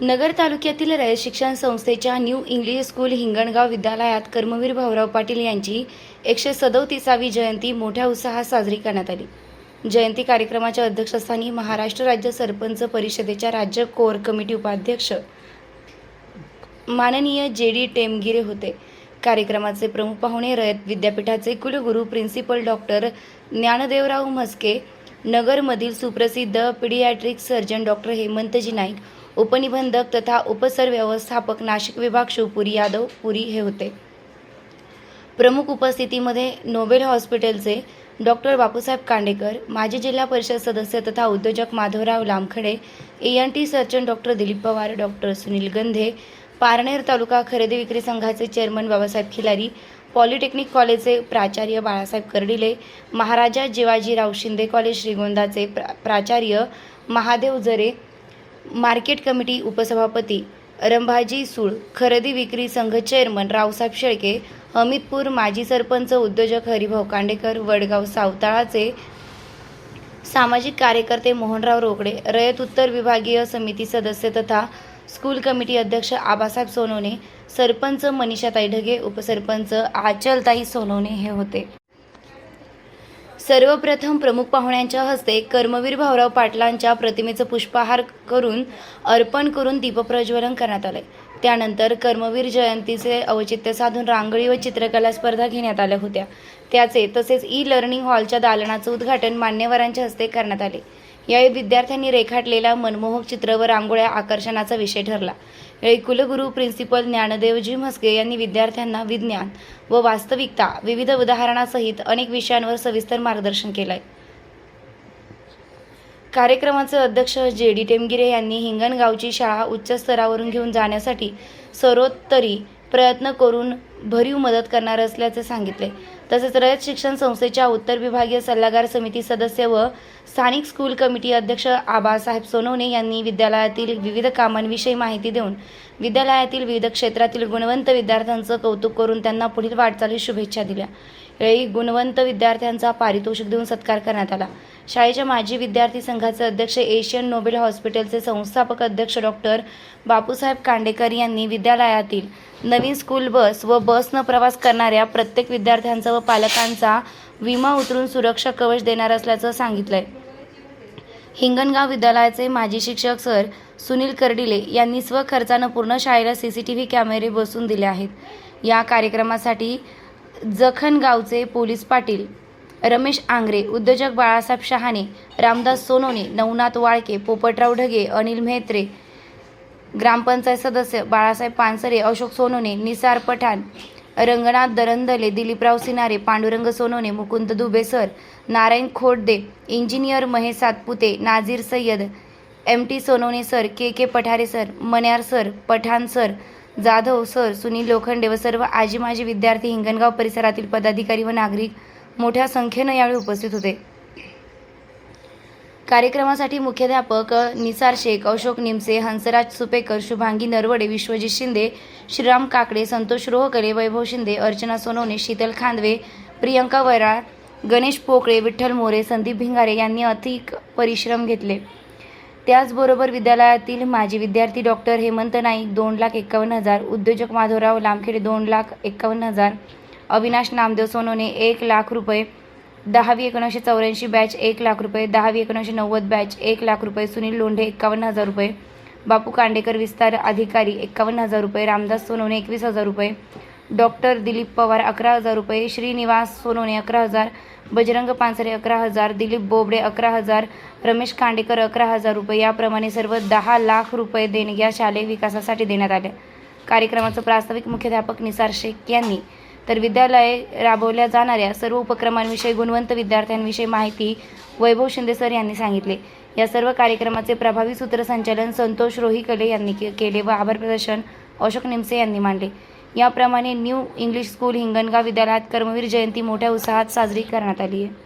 नगर तालुक्यातील रयत शिक्षण संस्थेच्या न्यू इंग्लिश स्कूल हिंगणगाव विद्यालयात कर्मवीर भाऊराव पाटील यांची एकशे सदोतीसावी जयंती मोठ्या उत्साहात साजरी करण्यात आली. जयंती कार्यक्रमाच्या अध्यक्षस्थानी महाराष्ट्र राज्य सरपंच परिषदेच्या राज्य कोर कमिटी उपाध्यक्ष माननीय जे डी टेमगिरे होते. कार्यक्रमाचे प्रमुख पाहुणे रयत विद्यापीठाचे कुलगुरू प्रिन्सिपल डॉक्टर ज्ञानदेवराव म्हस्के नगरमधील सुप्रसिद्ध pediatric surgeon doctor Hemantji Naik उपनिबंधक तथा उपसर व्यवस्थापक नाशिक विभाग शिवपुरी यादव पुरी हे होते. प्रमुख उपस्थितीमध्ये नोबेल हॉस्पिटलचे डॉक्टर बापूसाहेब कांडेकर माजी जिल्हा परिषद सदस्य तथा उद्योजक Madhavrao Lamkhade E N T surgeon doctor Dilip Pawar doctor Sunil Gandhe Parner taluka खरेदी विक्री संघाचे चेअरमन बाबासाहेब खिलारी पॉलिटेक्निक कॉलेजचे प्राचार्य बाळासाहेब कर्डिले महाराजा जिवाजीराव शिंदे कॉलेज श्रीगोंदाचे प्रा प्राचार्य महादेव जरे मार्केट कमिटी उपसभापती रंभाजी सूळ खरेदी विक्री संघ चेअरमन रावसाहेब शेळके हमीदपूर माजी सरपंच उद्योजक हरिभाऊ कांडेकर वडगाव सावताळाचे सामाजिक कार्यकर्ते मोहनराव रोकडे रयत उत्तर विभागीय समिती सदस्य तथा स्कूल कमिटी अध्यक्ष आबासाहेब सोनवणे सरपंच मनीषाताई ढगे उपसरपंच आचलताई सोनवणे हे होते. सर्वप्रथम प्रमुख पाहुण्यांच्या हस्ते कर्मवीर भाऊराव पाटलांच्या प्रतिमेचं पुष्पहार करून अर्पण करून दीपप्रज्वलन करण्यात आले त्यानंतर कर्मवीर जयंतीचे औचित्य साधून रांगोळी व चित्रकला स्पर्धा घेण्यात आल्या होत्या. त्याचे तसेच ई लर्निंग हॉलच्या दालनाचं उद्घाटन मान्यवरांच्या हस्ते करण्यात आले. यावेळी विद्यार्थ्यांनी रेखाटलेला मनमोहक चित्र व रांगोळ्या आकर्षणाचा विषय ठरला. यावेळी कुलगुरू प्रिन्सिपल ज्ञानदेवजी म्हस्के यांनी विद्यार्थ्यांना विज्ञान व वास्तविकता विविध उदाहरणासहित अनेक विषयांवर सविस्तर मार्गदर्शन केलंय. कार्यक्रमाचे अध्यक्ष जे डी टेमगिरे यांनी हिंगणगावची शाळा उच्च स्तरावरून घेऊन जाण्यासाठी सर्वोत्तरी प्रयत्न करून भरीव मदत करणार असल्याचे सांगितले. तसेच रयत शिक्षण संस्थेच्या उत्तर विभागीय सल्लागार समिती सदस्य व स्थानिक स्कूल कमिटी अध्यक्ष आबासाहेब सोनवणे यांनी विद्यालयातील विविध कामांविषयी माहिती देऊन विद्यालयातील विविध क्षेत्रातील गुणवंत विद्यार्थ्यांचं कौतुक करून त्यांना पुढील वाटचालीस शुभेच्छा दिल्या. वेळी गुणवंत विद्यार्थ्यांचा पारितोषिक देऊन सत्कार करण्यात आला. शाळेच्या माजी विद्यार्थी संघाचे अध्यक्ष एशियन नोबेल हॉस्पिटलचे संस्थापक अध्यक्ष डॉक्टर बापूसाहेब कांडेकर यांनी विद्यालयातील नवीन स्कूल बस व बसनं प्रवास करणाऱ्या प्रत्येक विद्यार्थ्यांचा व पालकांचा विमा उतरून सुरक्षा कवच देणार असल्याचं सांगितलंय. हिंगणगाव विद्यालयाचे माजी शिक्षक सर सुनील कर्डिले यांनी स्वखर्चानं पूर्ण शाळेला सी सी टी व्ही कॅमेरे बसून दिले आहेत. या कार्यक्रमासाठी जखणगावचे पोलीस पाटील रमेश आंग्रे उद्योजक बाळासाहेब शहाणे रामदास सोनोने नवनाथ वाळके पोपटराव ढगे अनिल म्हेत्रे ग्रामपंचायत सदस्य Balasaheb Pansare Ashok Sonone Nisar Pathan Ranganath Darandale Diliprao Sinare Pandurang Sonone Mukund Dube sir Narayan Khodade engineer Mahesh Satpute Nazir Sayyad M T Sonone sir K K Pathare sir Manyar sir Pathan sir Jadhav sir Sunil Lokhande व सर्व आजी माजी विद्यार्थी हिंगणगाव परिसरातील पदाधिकारी व नागरिक मोठ्या संख्येनं यावेळी उपस्थित होते. कार्यक्रमासाठी मुख्याध्यापक निसार शेख अशोक निमसे हंसराज सुपेकर शुभांगी नरवडे विश्वजित शिंदे श्रीराम काकडे संतोष रोहकले वैभव शिंदे अर्चना सोनवणे शीतल खांदवे प्रियंका वैराळ गणेश पोकळे विठ्ठल मोरे संदीप भिंगारे यांनी अधिक परिश्रम घेतले. त्याचबरोबर विद्यालयातील माजी विद्यार्थी डॉक्टर हेमंत नाईक दोन लाख एक्कावन्न हजार उद्योजक माधवराव लामखेडे दोन लाख एक्कावन्न हजार अविनाश नामदेव सोनवणे एक लाख रुपये दहावी एकोणीसशे चौऱ्याऐंशी बॅच एक लाख रुपये दहावी एकोणीसशे नव्वद बॅच एक लाख रुपये सुनील लोंढे एक्कावन्न हजार रुपये बापू कांडेकर विस्तार अधिकारी एक्कावन्न हजार रुपये रामदास सोनवणे एकवीस हजार रुपये डॉक्टर दिलीप पवार अकरा हजार रुपये श्रीनिवास सोनवणे अकरा हजार बजरंग पानसरे अकरा हजार दिलीप बोबडे अकरा हजार रमेश खांडेकर अकरा हजार रुपये याप्रमाणे सर्व दहा लाख रुपये देणग्या शालेय विकासासाठी देण्यात आल्या कार्यक्रमाचं प्रास्ताविक मुख्याध्यापक निसार शेख यांनी. तर विद्यालये राबवल्या जाणाऱ्या सर्व उपक्रमांविषयी गुणवंत विद्यार्थ्यांविषयी माहिती वैभव शिंदे सर यांनी सांगितले. या सर्व कार्यक्रमाचे प्रभावी सूत्रसंचालन संतोष रोहिकले यांनी के केले व आभार प्रदर्शन अशोक निमसे यांनी मांडले. याप्रमाणे न्यू इंग्लिश स्कूल हिंगणगाव विद्यालयात कर्मवीर जयंती मोठ्या उत्साहात साजरी करण्यात आली आहे.